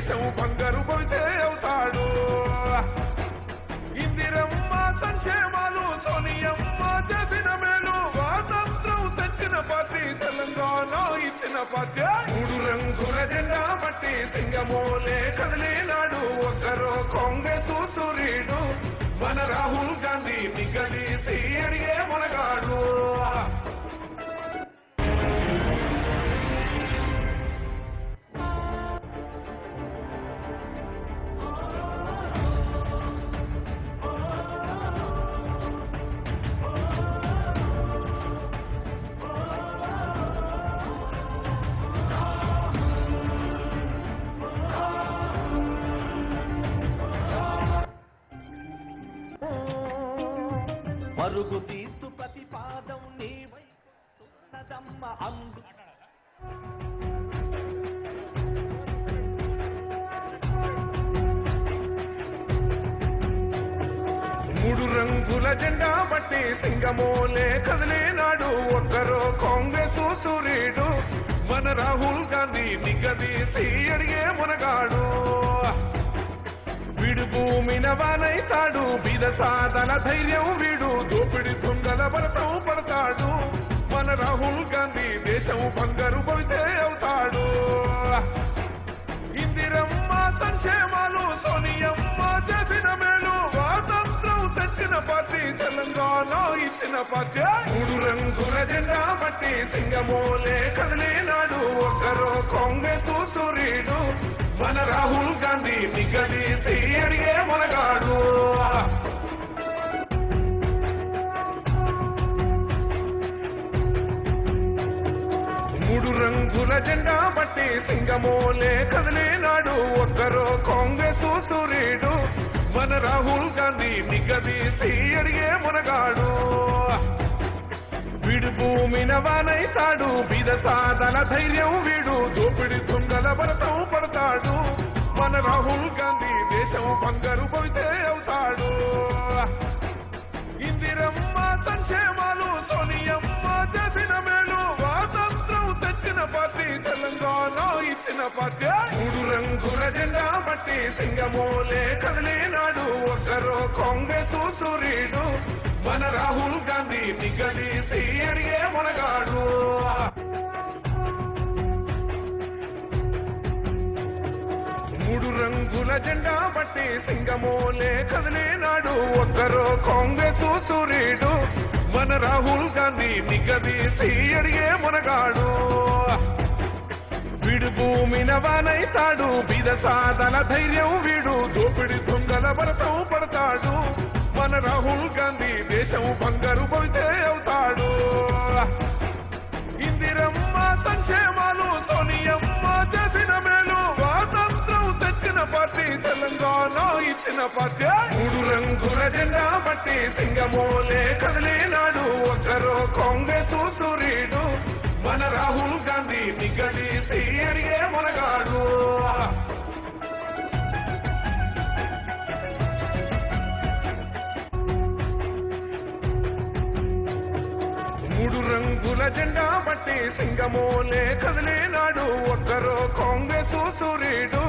దేశం బంగారు భవితే అవుతాడు. ఇందిరమ్మ సంక్షేమాలు సోనియమ్మ చేసిన మేలు స్వాతంత్రం తెచ్చిన పార్టీ తెలంగాణ ఇచ్చిన పార్టీ. మూడు రంగుల జెండా పట్టి సింగమోలే కదిలినాడు. ఒకరో కాంగ్రెస్ సూర్యుడు మన రాహుల్ గాంధీ మిగలి అడిగే మనగాడు. పరుగు తీస్తు ప్రతిపాదం నీ వైపున్నదమ్మ అందు. మూడు రంగుల జెండా పట్టి సింగమోలే కదిలేనాడు. ఒక్కరో కాంగ్రెస్ సూర్యుడు. మన రాహుల్ గాంధీ నిగదీసి భూమిన బీద సాధన ధైర్యం వీడు. దోపిడి దొంగల భరతం పడతాడు మన రాహుల్ గాంధీ దేశం బంగారు భవితే అవుతాడు. ఇందిరమ్మ సంక్షేమాలు సోనియమ్మ చేసిన మేలు. స్వాతంత్రం తెచ్చిన పార్టీ తెలంగాణ ఇచ్చిన పార్టీ. మూడు రంగుల జెండా పట్టి సింగమోలే కదిలినాడు. ఒకరో కాంగ్రెస్ సూర్యుడు. మన రాహుల్ గాంధీ నిగదీసి అడిగే మనగాడు. మూడు రంగుల జెండా బట్టి సింగమోలే కదిలినాడు. ఒక్కరో కాంగ్రెస్ సూర్యుడు మన రాహుల్ గాంధీ నిగదీసి అడిగే మునగాడు. దోపిడి భూమిన నవానైతాడు బీద సాధన ధైర్యం వీడు. దోపిడి దొంగల భరతం పడతాడు మన రాహుల్ గాంధీ దేశం బంగారు పోతే అవుతాడు. ఇందిరమ్మ సంక్షేమాలు సోనియమ్మ చేసిన మేలు. స్వాతంత్రం తెచ్చిన పార్టీ తెలంగాణ ఇచ్చిన పార్టీ. మూడు రంగుల జెండా బట్టి సింగమోలే కదిలినాడు. ఒకరో కాంగ్రెస్ సూర్యుడు. మన రాహుల్ గాంధీ నిగదీసి అడిగే మునగాడు. మూడు రంగుల జెండా పట్టి సింగమోలే కదిలినాడు. ఒక్కరో కాంగ్రెస్ సూర్యుడు. మన రాహుల్ గాంధీ నిగదీసి అడిగే మునగాడు. వీడు భూమిన వానైతాడు. బీద సాదల ధైర్యం వీడు. దోపిడి దొంగల భరతం పడతాడు మన రాహుల్ గాంధీ దేశం బంగారు భవితే అవుతాడు. ఇందిరమ్మ సంక్షేమాలు సోనియమ్మ చేసిన మేలు స్వాతంత్రం తెచ్చిన పార్టీ తెలంగాణ ఇచ్చిన పార్టీ. మూడు రంగుల జెండా పట్టి సింగమోలే కదిలినాడు. ఒకరో కాంగ్రెస్ సూర్యుడు. మన రాహుల్ గాంధీ నిగడీసి రంగుల జెండా పట్టి సింగమోలే కదిలేనాడు ఒక్కరో కాంగ్రెస్ సూర్యుడు.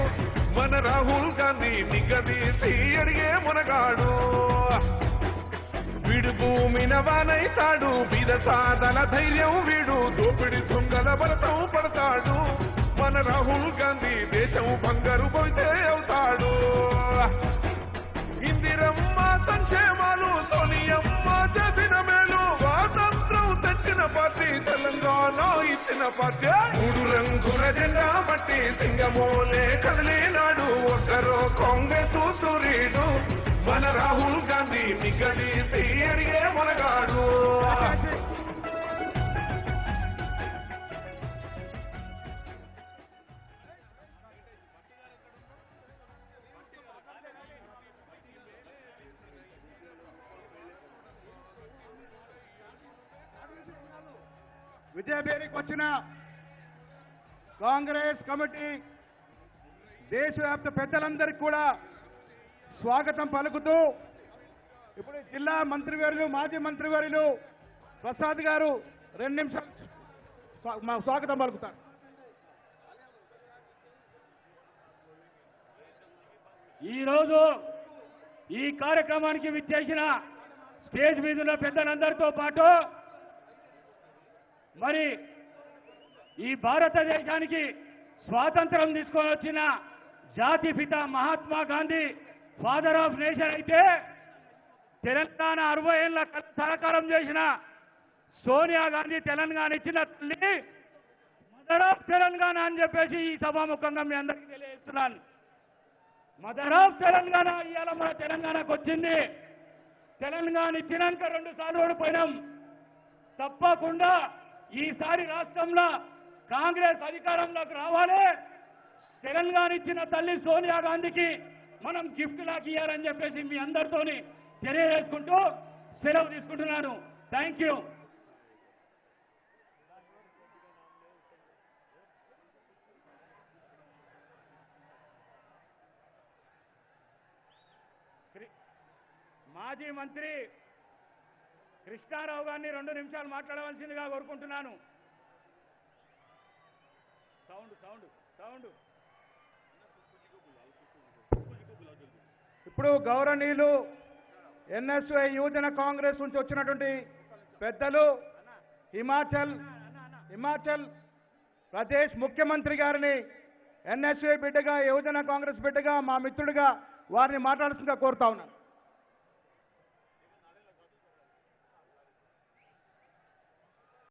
మన రాహుల్ గాంధీ నిగదీసి అడిగే మునగాడు. వీడు భూమి నవానైతాడు బీద సాధన ధైర్యం వీడు దోపిడి దొంగల భరతం పడతాడు. మన రాహుల్ గాంధీ దేశం బంగారు పోతే తెచ్చిన తెలంగాణ ఇచ్చిన పార్టీ. మూడు రంగుల జెండా పట్టి సింగమోలే కదిలినాడు. ఒక్కరో కాంగ్రెస్ సూర్యుడు. మన రాహుల్ గాంధీ మిగడి అడిగే మనగా విజయభేరికి వచ్చిన కాంగ్రెస్ కమిటీ దేశవ్యాప్త పెద్దలందరికీ కూడా స్వాగతం పలుకుతూ ఇప్పుడు జిల్లా మంత్రివర్యులు మాజీ మంత్రివర్యులు ప్రసాద్ గారు రెండు నిమిషాలు స్వా- మా స్వాగతం పలుకుతారు. ఈరోజు ఈ కార్యక్రమానికి విచ్చేసిన స్టేజ్ మీద ఉన్న పెద్దలందరితో పాటు మరి ఈ భారతదేశానికి స్వాతంత్రం తీసుకొని వచ్చిన జాతిపిత Mahatma Gandhi father of nation అయితే తెలంగాణ అరవై ఏళ్ళ సహకారం చేసిన సోనియా గాంధీ తెలంగాణ ఇచ్చిన తల్లి మదర్ ఆఫ్ తెలంగాణ అని చెప్పేసి ఈ సభాముఖంగా మీ అందరికీ తెలియజేస్తున్నాను. మదర్ ఆఫ్ తెలంగాణ ఇవాళ మన తెలంగాణకు వచ్చింది. తెలంగాణ ఇచ్చినాక రెండు సార్లు ఓడిపోయినాం. తప్పకుండా ఈసారి రాష్ట్రంలో కాంగ్రెస్ అధికారంలోకి రావాలి. తెలంగాణ ఇచ్చిన తల్లి సోనియా గాంధీకి మనం గిఫ్ట్ లాక్ ఇయ్యాలని చెప్పేసి మీ అందరితోని తెలియజేసుకుంటూ సెలవు తీసుకుంటున్నాను. థ్యాంక్ యూ మాజీ మంత్రి కృష్ణారావు గారిని రెండు నిమిషాలు మాట్లాడవలసిందిగా కోరుకుంటున్నాను. Sound sound sound. ఇప్పుడు గౌరవనీయులు ఎన్ఎస్ఐ యువజన కాంగ్రెస్ నుంచి వచ్చినటువంటి పెద్దలు హిమాచల్ హిమాచల్ ప్రదేశ్ ముఖ్యమంత్రి గారిని ఎన్ఎస్ఐ బిడ్డగా యువజన కాంగ్రెస్ బిడ్డగా మా మిత్రుడిగా వారిని మాట్లాడుతుందిగా కోరుతా ఉన్నాను.